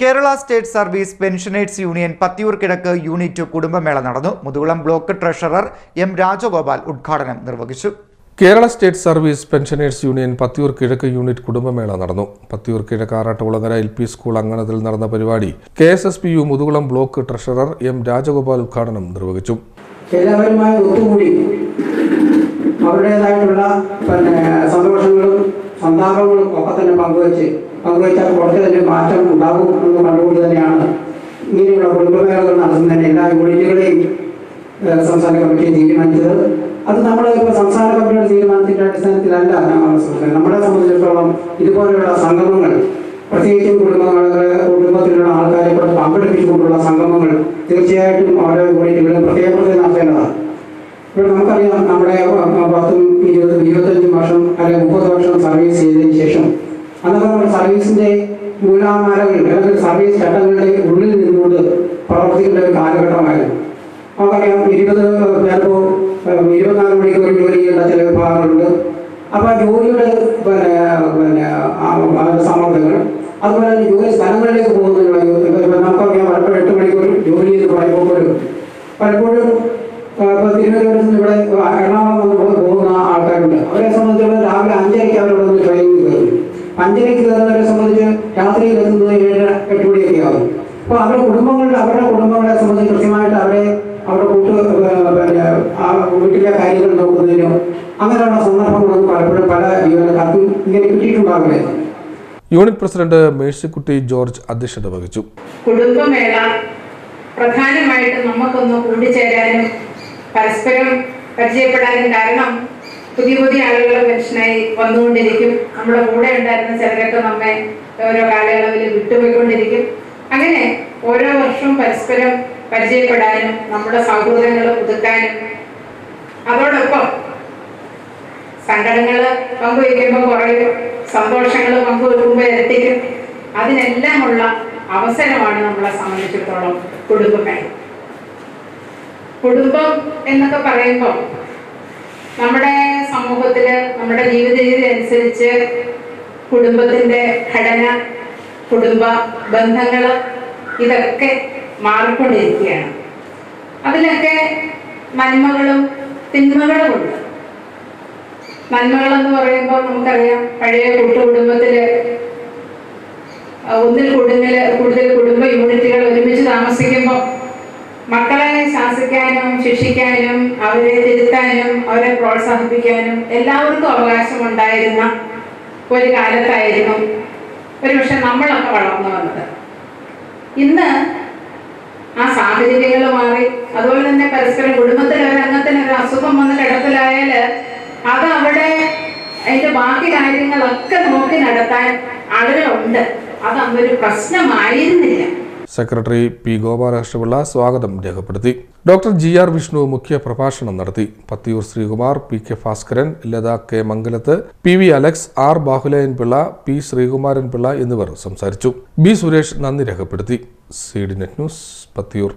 Kerala state service pensioners union Pathiyoor കിഴക്ക് unit കുടുംബമേള നടന്നു. Muthukulam block treasurer M Rajagopal ഉദ്ഘാടനം നിർവഹിച്ചു. Kerala state service pensioners union Pathiyoor കിഴക്ക് യൂണിറ്റ് കുടുംബമേള നടന്നു. പത്തിയൂർ കിഴക്ക് ആറാട്ടുകുളങ്ങര എൽ പി സ്കൂൾ അങ്കണത്തിൽ നടന്ന പരിപാടി K S S P U Muthukulam block treasurer M Rajagopal ഉദ്ഘാടനം നിർവഹിച്ചു. എല്ലാവരുമായി ഒത്തുകൂടി അവരുടേതായിട്ടുള്ള സന്തോഷങ്ങളും സന്താപങ്ങളും ഒക്കെ തന്നെ പങ്കുവെച്ച് പങ്കുവെച്ചാൽ കുറച്ച് തന്നെ മാറ്റം ഉണ്ടാകും എന്ന് കണ്ടുകൊണ്ട് തന്നെയാണ് ഇങ്ങനെയുള്ള കുടുംബമേളകൾ നടത്തുന്നതിന് എല്ലാ യൂണിറ്റുകളെയും സംസ്ഥാന കമ്മിറ്റി തീരുമാനിച്ചത് അത് നമ്മൾ ഇപ്പോൾ സംസ്ഥാന കമ്മിറ്റിയുടെ തീരുമാനത്തിന്റെ അടിസ്ഥാനത്തിലല്ല. നമ്മളെ സംബന്ധിച്ചിടത്തോളം ഇതുപോലെയുള്ള സംഗമങ്ങൾ പ്രത്യേകിച്ചും കുടുംബങ്ങളെ കുടുംബത്തിലുള്ള ആൾക്കാരെ കൂടെ പങ്കെടുപ്പിച്ചുകൊണ്ടുള്ള സംഗമങ്ങൾ തീർച്ചയായിട്ടും ഓരോ യൂണിറ്റുകളും പ്രത്യേകം പ്രത്യേകം നടത്തേണ്ടതാണ് ഇപ്പോൾ നമുക്കറിയാം നമ്മുടെ പത്തും സർവീസിന്റെ നൂലാമാലകൾ സർവീസ് ചട്ടങ്ങളുടെ ഉള്ളിൽ നിന്നുകൊണ്ട് പ്രവർത്തിക്കേണ്ട ഒരു കാലഘട്ടമായിരുന്നു നമുക്കറിയാം ഇരുപത് ചിലപ്പോൾ ഇരുപത്തിനാല് മണിക്കൂർ ജോലി ചെയ്യേണ്ട ചില വിഭാഗങ്ങളുണ്ട്. അപ്പോൾ ജോലിയുടെ പിന്നെ പിന്നെ സമ്മർദ്ദങ്ങൾ അതുപോലെ തന്നെ ജോലി സ്ഥലങ്ങളിലേക്ക് പോകുന്നതിനുള്ള നമുക്കറിയാം പലപ്പോഴും എട്ട് മണിക്കൂർ ജോലി പറയുമ്പോൾ പോലും പലപ്പോഴും ഇപ്പോൾ ഇപ്പൊ തിരുവനന്തപുരത്ത് ഇവിടെ എറണാകുളം പോകുന്ന ആൾക്കാരുണ്ട്. അവരെ സംബന്ധിച്ചിടത്തോളം രാവിലെ അഞ്ചരയ്ക്ക് അവരോട് ട്രെയിനിൽ കയറും അഞ്ചരയ്ക്ക് കയറുന്നവരെ സംബന്ധിച്ച് രാത്രിയിൽ എത്തുന്നത് ഏഴ് എട്ട് മണിയൊക്കെ ആകും അപ്പോൾ അവരുടെ കുടുംബങ്ങളുടെ അവരുടെ കുടുംബങ്ങളെ സംബന്ധിച്ച് കൃത്യമായിട്ട് അവരെ അവരുടെ കൂട്ട് വീട്ടിലെ കാര്യങ്ങൾ നോക്കുന്നതിനും അങ്ങനെയുള്ള സന്ദർഭങ്ങളൊന്നും പലപ്പോഴും പല ജീവനക്കാർക്കും ഇങ്ങനെ കിട്ടിയിട്ടുണ്ടാവില്ല. യൂണിറ്റ് പ്രസിഡന്റ് മേഴ്സിക്കുട്ടി ജോർജ് അധ്യക്ഷത വഹിച്ചു. കുടുംബമേള പ്രധാനമായിട്ടും നമുക്കൊന്ന് കൂടിച്ചേരാനും പരസ്പരം പരിചയപ്പെടാനും കാരണം പുതിയ പുതിയ ആളുകൾ മനുഷ്യനായി വന്നുകൊണ്ടിരിക്കും. നമ്മുടെ കൂടെ ഉണ്ടായിരുന്ന ചിലരൊക്കെ നമ്മെ ഓരോ കാലയളവിൽ വിട്ടുപോയിക്കൊണ്ടിരിക്കും. അങ്ങനെ ഓരോ വർഷവും പരസ്പരം പരിചയപ്പെടാനും നമ്മുടെ സൗഹൃദങ്ങൾ പുതുക്കാനും. അതോടൊപ്പം സങ്കടങ്ങൾ പങ്കുവയ്ക്കുമ്പോൾ കുറയും സന്തോഷങ്ങൾ പങ്കുവെക്കുമ്പോൾ എത്തിക്കും അതിനെല്ലാമുള്ള അവസരമാണ് നമ്മളെ സംബന്ധിച്ചിടത്തോളം കുടുംബമേള കുടുംബം എന്നൊക്കെ പറയുമ്പോൾ നമ്മുടെ സമൂഹത്തിൽ നമ്മുടെ ജീവിത രീതി അനുസരിച്ച് കുടുംബത്തിന്റെ ഘടന കുടുംബ ബന്ധങ്ങൾ ഇതൊക്കെ മാറിക്കൊണ്ടിരിക്കുകയാണ്. അതിലൊക്കെ നന്മകളും തിന്മകളും ഉണ്ട്. നന്മകളെന്ന് പറയുമ്പോൾ നമുക്കറിയാം പഴയ കൂട്ടുകുടുംബത്തിൽ ഒന്നിൽ കൂടുതൽ കൂടുതൽ കുടുംബ യൂണിറ്റുകൾ ഒരുമിച്ച് താമസിക്കുമ്പോൾ മക്കളെ ശാസിക്കാനും ശിക്ഷിക്കാനും അവരെ തിരുത്താനും അവരെ പ്രോത്സാഹിപ്പിക്കാനും എല്ലാവർക്കും അവകാശമുണ്ടായിരുന്ന ഒരു കാലത്തായിരുന്നു ഒരുപക്ഷെ നമ്മളൊക്കെ വളർന്നു വന്നത്. ഇന്ന് ആ സാഹചര്യങ്ങൾ മാറി. അതുപോലെ തന്നെ പരസ്പരം കുടുംബത്തിൽ ഒരു അംഗത്തിന് ഒരു അസുഖം വന്ന് കിടപ്പിലായാൽ അത് അവിടെ അതിന്റെ ബാക്കി കാര്യങ്ങളൊക്കെ നോക്കി നടത്താൻ ആളുകളുണ്ട്. അത് അന്നൊരു പ്രശ്നമായിരുന്നില്ല. സെക്രട്ടറി പി ഗോപാലകൃഷ്ണപിള്ള സ്വാഗതം രേഖപ്പെടുത്തി. ഡോക്ടർ ജി ആർ വിഷ്ണു മുഖ്യ പ്രഭാഷണം നടത്തി. Pathiyoor Sreekumar P K Bhaskaran Latha K Mangalath P V Alex R Bahuleyan Pillai P Sreekumaran Pillai എന്നിവർ സംസാരിച്ചു. ബി സുരേഷ് നന്ദി രേഖപ്പെടുത്തി. C D net news Pathiyoor.